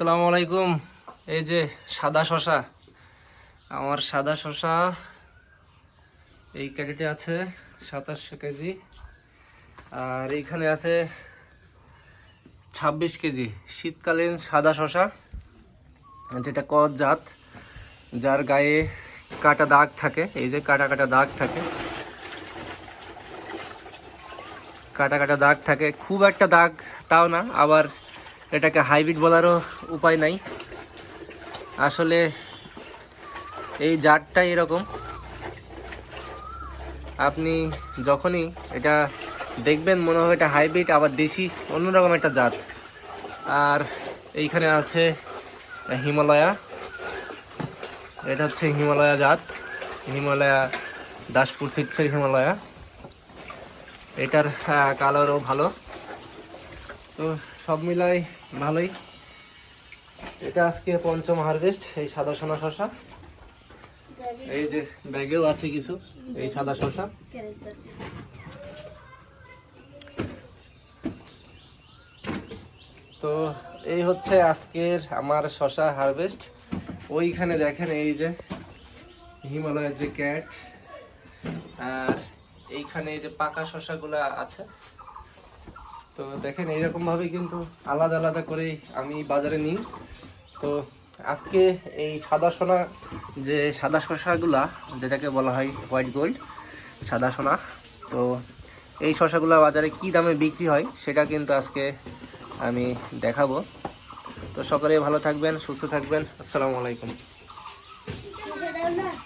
আসসালামু আলাইকুম। এই যে সাদা শশা। আমার সাদা শশা এই ক্যারেটে আছে সাতাশশো কেজি। আর এইখানে আছে ছাব্বিশ কেজি। শীতকালীন সাদা শশা, যেটা কদ জাত, যার গায়ে কাটা দাগ থাকে। এই যে কাটা কাটা দাগ থাকে। কাটা কাটা দাগ থাকে। খুব একটা দাগ তাও না, আবার এটাকে হাইব্রিড বলারও উপায় নাই। আসলে এই জাতটা এরকম। আপনি যখনই এটা দেখবেন, মনে হবে এটা হাইব্রিড, আবার দেশি অন্যরকম একটা জাত। আর এইখানে আছে হিমালয়া। এটা হচ্ছে হিমালয়া জাত। হিমালয়া দাসপুর সিটসের হিমালয়া। এটার কালারও ভালো। তো সব মিলাই ভালোই। এটা আজকে পঞ্চম হারভেস্ট এই সাদা সোনা শশা এই যে ব্যাগেও আছে কিছু, এই সাদা শশা তো এই হচ্ছে আজকের আমার শশা হারভেস্ট ওইখানে দেখেন এই যে হিমালয়ের যে ক্যাট আর এইখানে এই যে পাকা শশাগুলো আছে। তো দেখেন, এইরকম ভাবে কিন্তু আলাদা আলাদা করে আমি বাজারে নিই। তো আজকে এই সাদা সোনা যে সাদা শশাগুলা যেটাকে বলা হয় হোয়াইট গোল্ড, সাদা সোনা, তো এই শশাগুলা বাজারে কি দামে বিক্রি হয়, সেটা কিন্তু আজকে আমি দেখাবো। তো সকলে ভালো থাকবেন, সুস্থ থাকবেন। আসসালামু আলাইকুম।